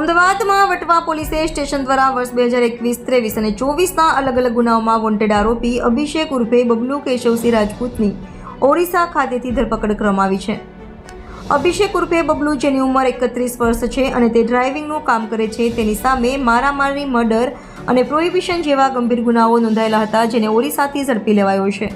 અમદાવાદમાં વટવા પોલીસે સ્ટેશન દ્વારા વર્ષ બે હજાર એકવીસ ત્રેવીસ અને ચોવીસના અલગ અલગ ગુનાઓમાં વોન્ટેડ આરોપી અભિષેક ઉર્ફે બબલુ કેશવસિંહ રાજપૂતની ઓરિસ્સા ખાતેથી ધરપકડ કરવામાં છે. અભિષેક ઉર્ફે બબલુ જેની ઉંમર એકત્રીસ વર્ષ છે અને તે ડ્રાઇવિંગનું કામ કરે છે, તેની સામે મારામારી, મર્ડર અને પ્રોહિબિશન જેવા ગંભીર ગુનાઓ નોંધાયેલા હતા જેને ઓરિસ્સાથી ઝડપી લેવાયો છે.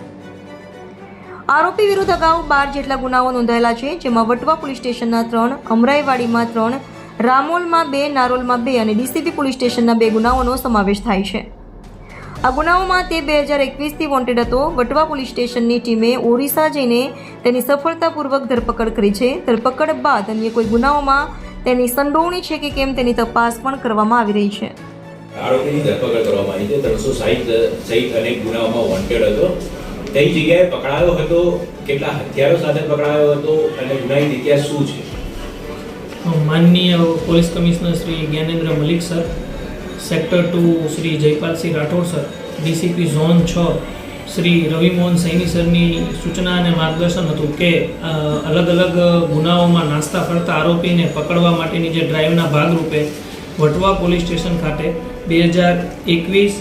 આરોપી વિરુદ્ધ અગાઉ બાર જેટલા ગુનાઓ નોંધાયેલા છે, જેમાં વટવા પોલીસ સ્ટેશનના ત્રણ, અમરાઈવાડીમાં ત્રણ રામોલમાં બે, નારોલમાં બે અને ડીસીપી પોલીસ સ્ટેશનના બે ગુનાઓનો સમાવેશ થાય છે. આ ગુનાઓમાં તે બે હજાર એકવીસથી વોન્ટેડ હતો. વટવા પોલીસ સ્ટેશનની ટીમે ઓરિસ્સા જઈને તેની સફળતાપૂર્વક ધરપકડ કરી છે. ધરપકડ બાદ અન્ય કોઈ ગુનાઓમાં તેની સંડોવણી છે કે કેમ તેની તપાસ પણ કરવામાં આવી રહી છે. આરોપીની ધરપકડ કરવામાં આવી છે. ત્રણસો સાહીઠ સહિત અનેક ગુનાઓમાં વોન્ટેડ હતો. કઈ જગ્યાએ પકડાયો હતો? કેટલા હથિયારો સાથે પકડાયો હતો? અને ગુનાહિત ઇતિહાસ શું છે? માનનીય police commissioner Shri Gyanendra Malik sir, sector two Shri Jaypalsinh Rathod sir, DCP zone છ શ્રી રવિમોહન સૈની સરની સૂચના અને માર્ગદર્શન હતું કે અલગ અલગ ગુનાઓમાં નાસ્તા ફરતા આરોપીને પકડવા માટેની જે ડ્રાઈવના ભાગરૂપે વટવા પોલીસ સ્ટેશન ખાતે બે હજાર એકવીસ,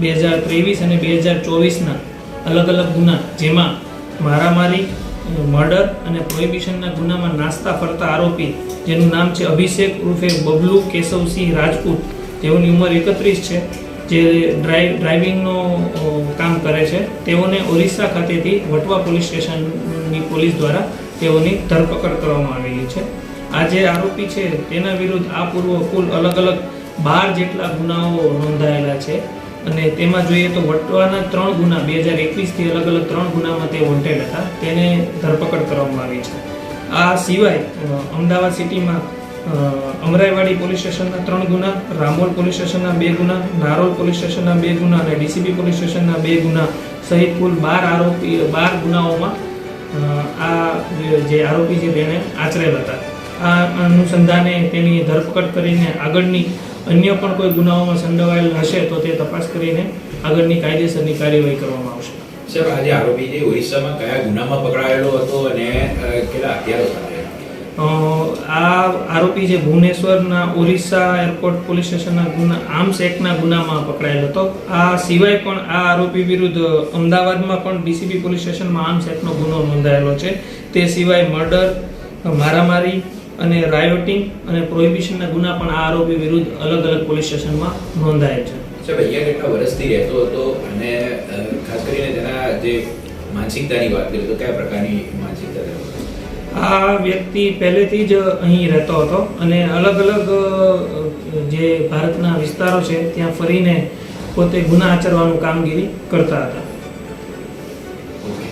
બે હજાર ત્રેવીસ અને બે હજાર ચોવીસના અલગ અલગ ગુના, જેમાં મારામારી મર્ડર અને પ્રોહિબિશનના ગુનામાં નાસ્તા ફરતા આરોપી, જેનું નામ છે અભિષેક ઉર્ફે બબલુ કેશવસિંહ રાજપૂત. જેઓની ઉંમર એકત્રીસ છે. જે ડ્રાઈવ ડ્રાઇવિંગનો કામ કરે છે. તેઓને ઓરિસ્સા ખાતેથી વટવા પોલીસ સ્ટેશનની પોલીસ દ્વારા તેઓની ધરપકડ કરવામાં આવેલી છે. આ જે આરોપી છે, તેના વિરુદ્ધ આ પૂર્વ કુલ અલગ અલગ બાર જેટલા ગુનાઓ નોંધાયેલા છે. અને તેમાં જોઈએ તો વટવાના ત્રણ ગુના, બે હજાર એકવીસથી અલગ અલગ ત્રણ ગુનામાં તે વોન્ટેડ હતા. તેને ધરપકડ કરવામાં આવી છે. આ સિવાય અમદાવાદ સિટીમાં અમરાઈવાડી પોલીસ સ્ટેશનના ત્રણ ગુના, રામોલ પોલીસ સ્ટેશનના બે ગુના, નારોલ પોલીસ સ્ટેશનના બે ગુના અને ડીસીબી પોલીસ સ્ટેશનના બે ગુના સહિત કુલ બાર આરોપી, બાર ગુનાઓમાં આ જે- આરોપી છે તેને આચરેલ હતા. આ અનુસંધાને તેની ધરપકડ કરીને આગળની અન્ય પણ કોઈ ગુનાઓમાં સંડોવાયેલ હશે તો તે તપાસ કરીને આગળની કાયદેસરની કાર્યવાહી કરવામાં આવશે. સાહેબ આજે આરોપી છે ઓરિસ્સામાં કયા ગુનામાં પકડાયેલો હતો અને કેટલા હથિયારો સાથે? આ આરોપી જે ભુવનેશ્વરના ઓરિસ્સા એરપોર્ટ પોલીસ સ્ટેશનના ગુના આર્મ્સ એક્ટના ગુનામાં પકડાયેલો હતો. આ સિવાય પણ આ આરોપી વિરુદ્ધ અમદાવાદમાં પણ ડીસીબી પોલીસ સ્ટેશનમાં આર્મ્સ એક્ટનો ગુનો નોંધાયેલો છે. તે સિવાય મર્ડર મારામારી અને રાયોટિંગ અને પ્રોહિબિશનના ગુના પણ આ આરોપી વિરુદ્ધ અલગ અલગ પોલીસ સ્ટેશનમાં નોંધાયેલ છે. સાહેબ અહીંયા કેટલા વર્ષથી રહેતો હતો અને ખાસ કરીને તેના જે માનસિકતાની વાત કરીએ તો કયા પ્રકારની માનસિકતા આ વ્યક્તિ પહેલેથી જ અહીં રહેતો હતો અને અલગ અલગ જે ભારતના વિસ્તારો છે ત્યાં ફરીને પોતે ગુના આચરવાનું કામગીરી કરતા હતા. ઓકે.